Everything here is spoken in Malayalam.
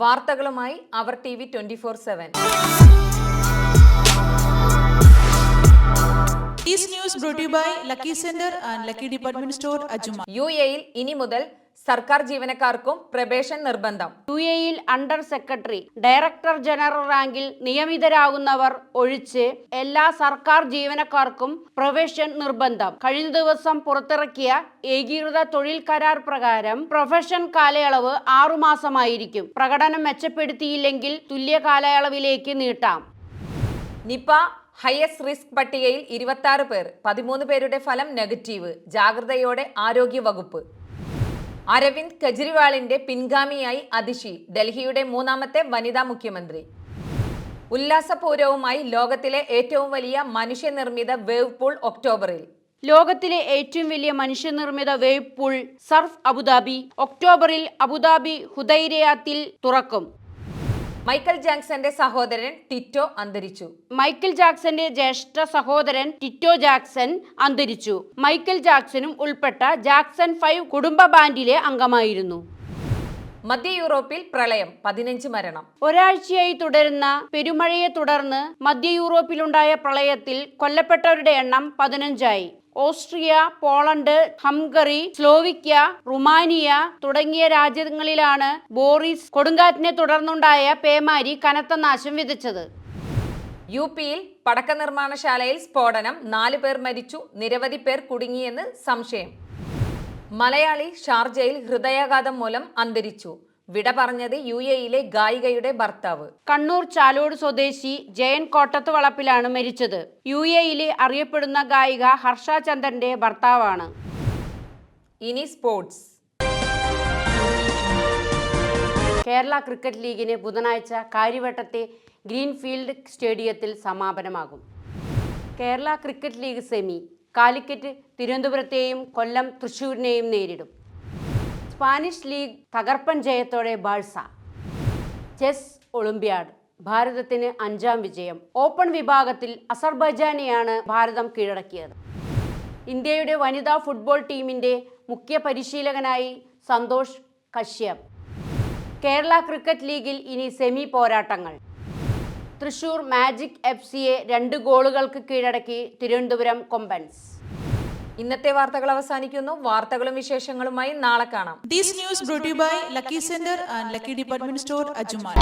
വാർത്തകളുമായി അവർ T V twenty four seven. Brought to you by Lucky Center and Lucky Department U എയിൽ ഇനി മുതൽ സർക്കാർ ജീവനക്കാർക്കും പ്രവേശന നിർബന്ധം. യു എയിൽ അണ്ടർ സെക്രട്ടറി ഡയറക്ടർ ജനറൽ റാങ്കിൽ നിയമിതരാകുന്നവർ ഒഴിച്ച് എല്ലാ സർക്കാർ ജീവനക്കാർക്കും പ്രവേശൻ നിർബന്ധം. കഴിഞ്ഞ ദിവസം പുറത്തിറക്കിയ ഏകീകൃത തൊഴിൽ കരാർ പ്രകാരം പ്രൊഫഷൻ കാലയളവ് ആറുമാസമായിരിക്കും പ്രകടനം മെച്ചപ്പെടുത്തിയില്ലെങ്കിൽ തുല്യ കാലയളവിലേക്ക് നീട്ടാം. നിപ ഹയസ്റ്റ് റിസ്ക് പട്ടികയിൽ ഇരുപത്തി പേർ പതിമൂന്ന് പേരുടെ ഫലം നെഗറ്റീവ് ജാഗ്രതയോടെ ആരോഗ്യ വകുപ്പ്. അരവിന്ദ് കെജ്രിവാളിന്റെ പിൻഗാമിയായി അതിഷി ഡൽഹിയുടെ മൂന്നാമത്തെ വനിതാ മുഖ്യമന്ത്രി. ഉല്ലാസപൂരവുമായി ലോകത്തിലെ ഏറ്റവും വലിയ മനുഷ്യനിർമ്മിത വേവ് പൂൾ ഒക്ടോബറിൽ. ലോകത്തിലെ ഏറ്റവും വലിയ മനുഷ്യനിർമ്മിത wave pool surf Abu Dhabi ഒക്ടോബറിൽ അബുദാബി ഹുദൈരയാത്തിൽ തുറക്കും. മൈക്കൽ ജാക്സന്റെ സഹോദരൻ ടിറ്റോ അന്തരിച്ചു. മൈക്കിൾ ജാക്സന്റെ ജ്യേഷ്ഠ സഹോദരൻ ടിറ്റോ ജാക്സൺ അന്തരിച്ചു. മൈക്കൽ ജാക്സനും ഉൾപ്പെട്ട ജാക്സൺ ഫൈവ് കുടുംബ ബാൻഡിലെ അംഗമായിരുന്നു. മധ്യ യൂറോപ്പിൽ പ്രളയം പതിനഞ്ച് മരണം. ഒരാഴ്ചയായി തുടരുന്ന പെരുമഴയെ തുടർന്ന് മധ്യ യൂറോപ്പിലുണ്ടായ പ്രളയത്തിൽ കൊല്ലപ്പെട്ടവരുടെ എണ്ണം പതിനഞ്ചായി. Austria Poland Hungary Slovakia Romania തുടങ്ങിയ രാജ്യങ്ങളിലാണ് ബോറിസ് കൊടുങ്കാറ്റിനെ തുടർന്നുണ്ടായ പേമാരി കനത്ത നാശം വിതച്ചത്. യു പിയിൽ പടക്ക നിർമ്മാണശാലയിൽ സ്ഫോടനം നാല് പേർ മരിച്ചു നിരവധി പേർ കുടുങ്ങിയെന്ന് സംശയം. മലയാളി ഷാർജയിൽ ഹൃദയാഘാതം മൂലം അന്തരിച്ചു. വിട പറഞ്ഞത് യു എയിലെ ഗായികയുടെ ഭർത്താവ്. കണ്ണൂർ ചാലോട് സ്വദേശി ജയൻ കോട്ടത്ത് വളപ്പിലാണ് മരിച്ചത്. യു എയിലെ അറിയപ്പെടുന്ന ഗായിക ഹർഷ ചന്ദന്റെ ഭർത്താവാണ്. ഇനി സ്പോർട്സ്. കേരള ക്രിക്കറ്റ് ലീഗിന് ബുധനാഴ്ച കാര്യവട്ടത്തെ ഗ്രീൻഫീൽഡ് സ്റ്റേഡിയത്തിൽ സമാപനമാകും. Kerala cricket league semi Calicut തിരുവനന്തപുരത്തെയും Kollam തൃശ്ശൂരിനെയും നേരിടും. സ്പാനിഷ് ലീഗ് തകർപ്പൻ ജയത്തോടെ ബാഴ്സ. ചെസ് ഒളിമ്പ്യാഡ് ഭാരതത്തിന് അഞ്ചാം വിജയം. ഓപ്പൺ വിഭാഗത്തിൽ അസർബൈജാനെയാണ് ഭാരതം കീഴടക്കിയത്. ഇന്ത്യയുടെ വനിതാ ഫുട്ബോൾ ടീമിന്റെ മുഖ്യ പരിശീലകനായി സന്തോഷ് കശ്യപ്. കേരള ക്രിക്കറ്റ് ലീഗിൽ ഇനി സെമി പോരാട്ടങ്ങൾ. തൃശൂർ മാജിക് എഫ് സിയെ രണ്ട് ഗോളുകൾക്ക് കീഴടക്കി തിരുവനന്തപുരം കൊമ്പൻസ്. ഇന്നത്തെ വാർത്തകൾ അവസാനിക്കുന്നു വാർത്തകളും വിശേഷങ്ങളുമായി നാളെ കാണാം brought to you by Lucky Center and Lucky Department Store, Ajuma.